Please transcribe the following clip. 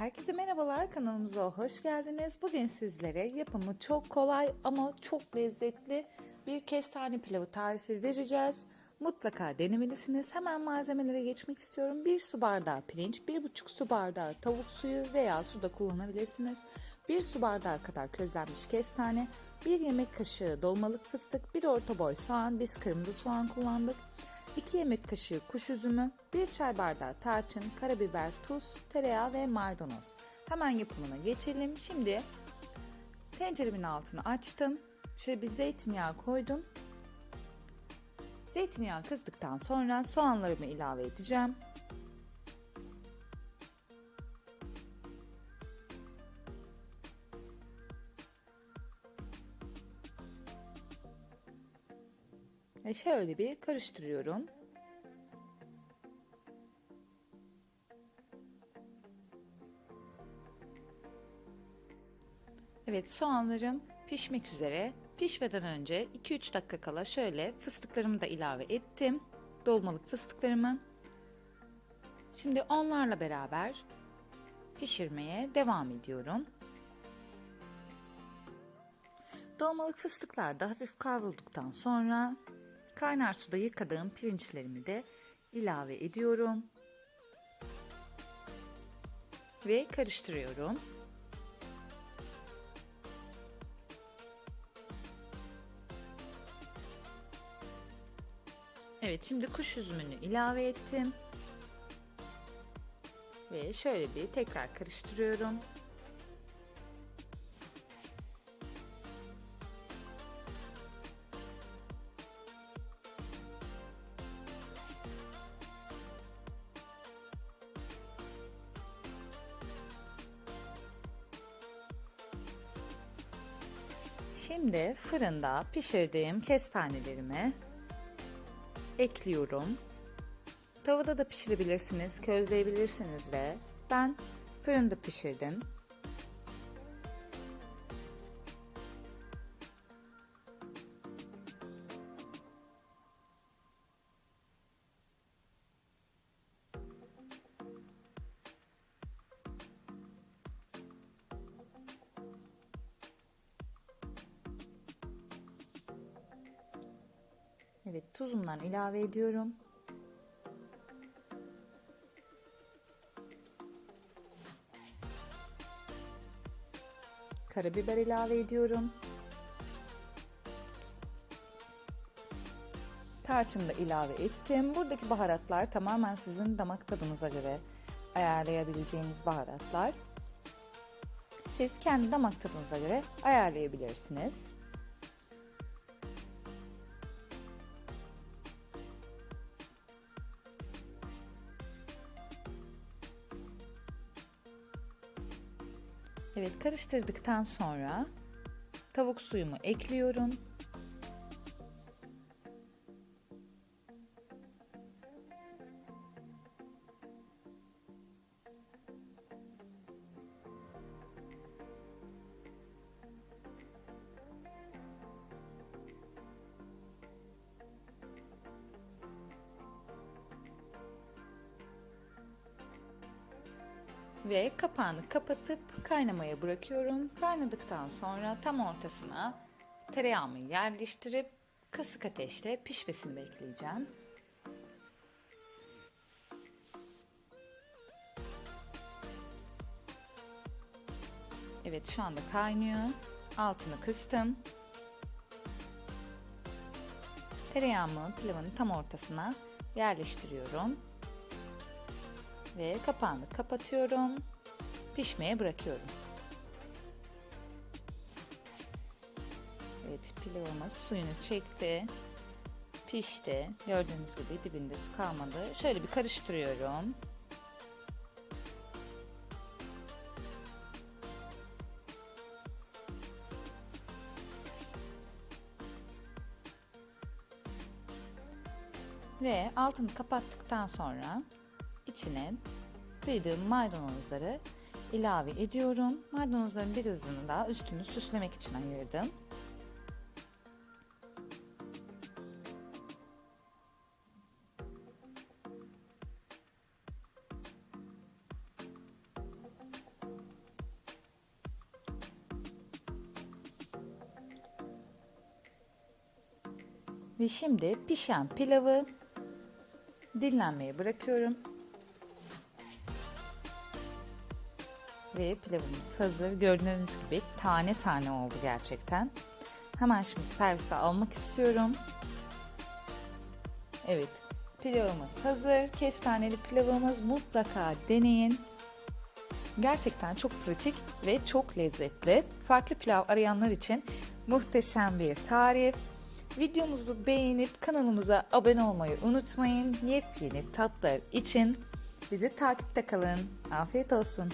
Herkese merhabalar kanalımıza hoş geldiniz. Bugün sizlere yapımı çok kolay ama çok lezzetli bir kestane pilavı tarifi vereceğiz. Mutlaka denemelisiniz. Hemen malzemelere geçmek istiyorum. 1 su bardağı pirinç, 1,5 su bardağı tavuk suyu veya su da kullanabilirsiniz. 1 su bardağı kadar közlenmiş kestane, 1 yemek kaşığı dolmalık fıstık, 1 orta boy soğan, biz kırmızı soğan kullandık. 2 yemek kaşığı kuş üzümü, 1 çay bardağı tarçın, karabiber, tuz, tereyağı ve maydanoz. Hemen yapımına geçelim. Şimdi tenceremin altını açtım. Şöyle bir zeytinyağı koydum. Zeytinyağı kızdıktan sonra soğanlarımı ilave edeceğim. Ve şöyle bir karıştırıyorum. Evet soğanlarım pişmek üzere. Pişmeden önce 2-3 dakika kala şöyle fıstıklarımı da ilave ettim. Dolmalık fıstıklarımı. Şimdi onlarla beraber pişirmeye devam ediyorum. Dolmalık fıstıklar da hafif kavrulduktan sonra kaynar suda yıkadığım pirinçlerimi de ilave ediyorum. Ve karıştırıyorum. Evet şimdi kuş üzümünü ilave ettim. Ve şöyle bir tekrar karıştırıyorum. Şimdi fırında pişirdiğim kestanelerimi ekliyorum. Tavada da pişirebilirsiniz, közleyebilirsiniz de. Ben fırında pişirdim. Evet tuzumdan ilave ediyorum. Karabiber ilave ediyorum. Tarçını da ilave ettim. Buradaki baharatlar tamamen sizin damak tadınıza göre ayarlayabileceğiniz baharatlar. Siz kendi damak tadınıza göre ayarlayabilirsiniz. Evet karıştırdıktan sonra tavuk suyumu ekliyorum. Ve kapağını kapatıp kaynamaya bırakıyorum. Kaynadıktan sonra tam ortasına tereyağımı yerleştirip kısık ateşte pişmesini bekleyeceğim. Evet şu anda kaynıyor. Altını kıstım. Tereyağımı pilavın tam ortasına yerleştiriyorum ve kapağını kapatıyorum. Pişmeye bırakıyorum. Evet pilavımız suyunu çekti. Pişti. Gördüğünüz gibi dibinde su kalmadı. Şöyle bir karıştırıyorum. Ve altını kapattıktan sonra içine kıydığım maydanozları ilave ediyorum. Maydanozların birazını da üstünü süslemek için ayırdım. Ve şimdi pişen pilavı dinlenmeye bırakıyorum. Ve pilavımız hazır. Gördüğünüz gibi tane tane oldu gerçekten. Hemen şimdi servise almak istiyorum. Evet, pilavımız hazır. Kestaneli pilavımız mutlaka deneyin. Gerçekten çok pratik ve çok lezzetli. Farklı pilav arayanlar için muhteşem bir tarif. Videomuzu beğenip kanalımıza abone olmayı unutmayın. Yepyeni tatlar için bizi takipte kalın. Afiyet olsun.